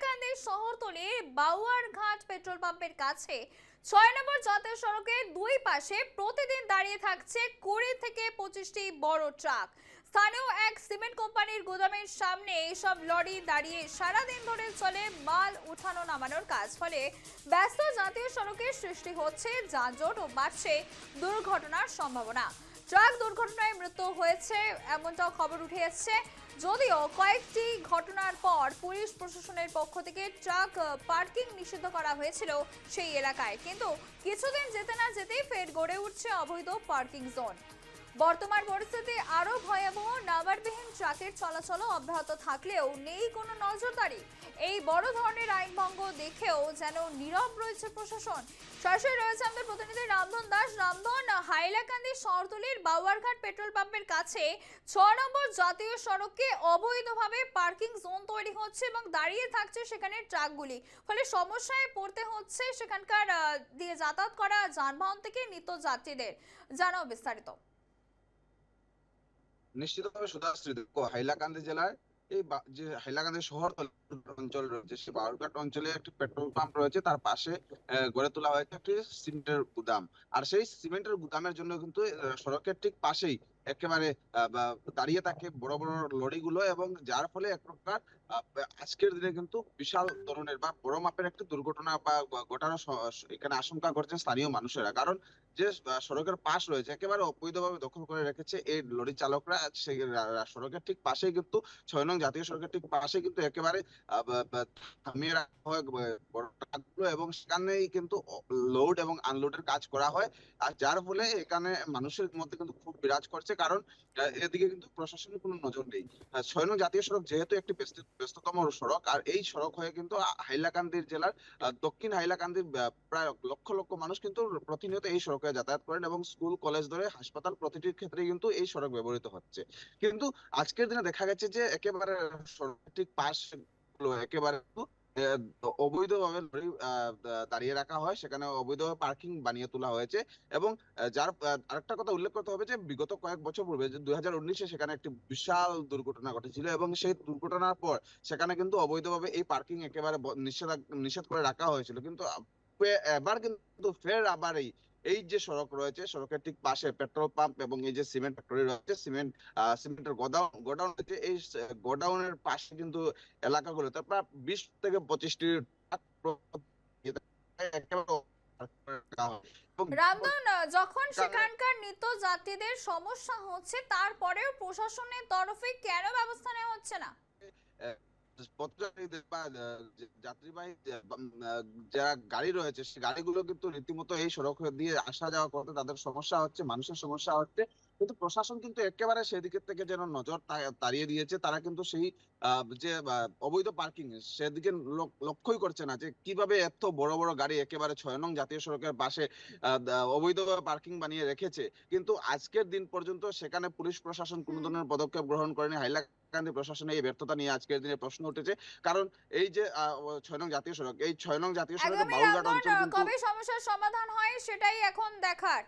হাইলাকান্দি শহরতলির বাউয়ারঘাট পেট্রোল পাম্পের কাছে ছয় নম্বর জাতীয় সড়কের দুই পাশে প্রতিদিন দাঁড়িয়ে থাকছে কুড়ি থেকে পঁচিশটি বড় ট্রাক। স্থানীয় এক সিমেন্ট কোম্পানির গুদামের সামনে এইসব লরি দাঁড়িয়ে সারাদিন ধরে চলে মাল উঠানো নামানোর কাজ। ফলে ব্যস্ত জাতীয় সড়কের সৃষ্টি হচ্ছে যানজট ও বাড়ছে দুর্ঘটনার সম্ভাবনা। ট্রাক দুর্ঘটনায় মৃত্যু হয়েছে, এমনটাও খবর উঠে এসছে। যদিও কয়েকটি ঘটনার পর পুলিশ প্রশাসনের পক্ষ থেকে ট্রাক পার্কিং নিষিদ্ধ করা হয়েছিল সেই এলাকায়। কিন্তু কিছুদিন যেতে না যেতেই ফের গড়ে উঠছে অবৈধ পার্কিং জোন। বর্তমান পরিস্থিতি আরও ভয়াবহ নাম্বারবিহীন ট্রাকের চলাচলও অব্যাহত থাকলেও নেই কোনো নজরদারি। এই বড় ধরনের আইন ভঙ্গ দেখেও যেন নীরব রয়েছে প্রশাসন। সরাসরি রয়েছে আমাদের প্রতিনিধি রামধন দাস। রামধন হাইলাকান্দি শহরতলির বাউয়ারঘাট পেট্রোল পাম্পের কাছে ছ নম্বর জাতীয় সড়কে অবৈধভাবে পার্কিং জোন তৈরি হচ্ছে এবং দাঁড়িয়ে থাকছে সেখানে ট্রাকগুলি। ফলে সমস্যায় পড়তে হচ্ছে সেখানকার দিয়ে যাতায়াত করা যানবাহন থেকে নিত্য যাত্রীদের জানাও বিস্তারিত। নিশ্চিতভাবে সুধাশ্রী দেখো, হাইলাকান্দি জেলায় এই যে হাইলাকান্দি শহর অঞ্চল রয়েছে, সে বাউরঘাট অঞ্চলে একটি পেট্রোল পাম্প রয়েছে, তার পাশে গড়ে তোলা হয়েছে একটি সিমেন্টের গুদাম। আর সেই সিমেন্টের গুদামের জন্য কিন্তু সড়কের ঠিক পাশেই একেবারে দাঁড়িয়ে থাকে বড় বড় লরিগুলো এবং যার ফলে এক প্রকার আজকের দিনে কিন্তু বিশাল ধরনের বা বড় মাপের একটি দুর্ঘটনা বা ঘটানোর স- এখানে আশঙ্কা করছেন স্থানীয় মানুষেরা। কারণ যে সড়কের পাশ রয়েছে, একেবারে অবৈধভাবে দখল করে রেখেছে এই লরি চালকরা সেই সড়কের ঠিক পাশেই কিন্তু, ছয় নং জাতীয় সড়কের ঠিক পাশে কিন্তু একেবারে থামিয়ে রাখা হয় এবং সেখানেই কিন্তু লোড এবং আনলোডের কাজ করা হয়। আর যার ফলে এখানে মানুষের মধ্যে কিন্তু খুব বিরাজ করছে। কারণ এদিকে কিন্তু প্রশাসনের কোনো নজর নেই। ছয় নং জাতীয় সড়ক যেহেতু একটি ব্যস্ততম সড়ক, আর এই সড়ক হয়ে কিন্তু হাইলাকান্দির জেলার দক্ষিণ হাইলাকান্দির প্রায় লক্ষ লক্ষ মানুষ কিন্তু প্রতিনিয়ত এই সড়কে যাতায়াত করেন এবং স্কুল, কলেজ ধরে হাসপাতাল প্রতিটির ক্ষেত্রে কিন্তু এই সড়ক ব্যবহৃত হচ্ছে। কিন্তু আজকের দিনে দেখা গেছে যে একেবারে সড়কের ঠিক পাশ একেবারে অবৈধভাবে লরি দাঁড়িয়ে রাখা হয়। সেখানে অবৈধভাবে পার্কিং বানিয়ে তোলা হয়েছে এবং যার আরেকটা কথা উল্লেখ করতে হবে যে, বিগত কয়েক বছর পূর্বে যে, দুই হাজার উনিশে সেখানে একটি বিশাল দুর্ঘটনা ঘটেছিল এবং সেই দুর্ঘটনার পর সেখানে কিন্তু অবৈধভাবে এই পার্কিং একেবারে নিষেধ নিষেধা- করে রাখা হয়েছিল। কিন্তু এবার কিন্তু ফের আবার এই এই যে সড়ক রয়েছে সড়কের ঠিক পাশে পেট্রোল পাম্প এবং এই যে সিমেন্ট ফ্যাক্টরি রয়েছে সিমেন্ট সিমেন্টের গোডাউন গোডাউন রয়েছে এই গোডাউনের পাশে কিন্তু এলাকাগুলোতে প্রায় বিশ থেকে পঁচিশটি আহ, যখন সেখানকার নিত্য যাত্রীদের সমস্যা হচ্ছে তারপরেও প্রশাসনের তরফে কেন ব্যবস্থা নেওয়া হচ্ছে না পথচারীদের বা আহ, যে যাত্রীবাহী যারা গাড়ি রয়েছে, সে গাড়িগুলো কিন্তু রীতিমতো এই সড়ক দিয়ে আসা যাওয়া করতে তাদের সমস্যা হচ্ছে, মানুষের সমস্যা হচ্ছে। কিন্তু প্রশাসন কিন্তু একেবারে সেদিকের থেকে যেন নজর তাড়িয়ে দিয়েছে তারা কিন্তু সেই যে অবৈধ পার্কিং সেদিকে লক্ষ্যই করছে না যে কীভাবে এত বড় বড় গাড়ি একেবারে ছয় নং জাতীয় সড়কের পাশে অবৈধভাবে পার্কিং বানিয়ে রেখেছে। কিন্তু আজকের দিন পর্যন্ত সেখানে পুলিশ প্রশাসন কোনো ধরনের পদক্ষেপ গ্রহণ করেনি। হাইলাকান্দি প্রশাসনের এই ব্যর্থতা নিয়ে আজকের দিনে প্রশ্ন উঠেছে। কারণ এই যে ছয় নং জাতীয় সড়ক এই ছয় নং জাতীয় সড়কে একদমই বাউলঘাট অঞ্চল কবে সমস্যার সমাধান হয় সেটাই এখন দেখার।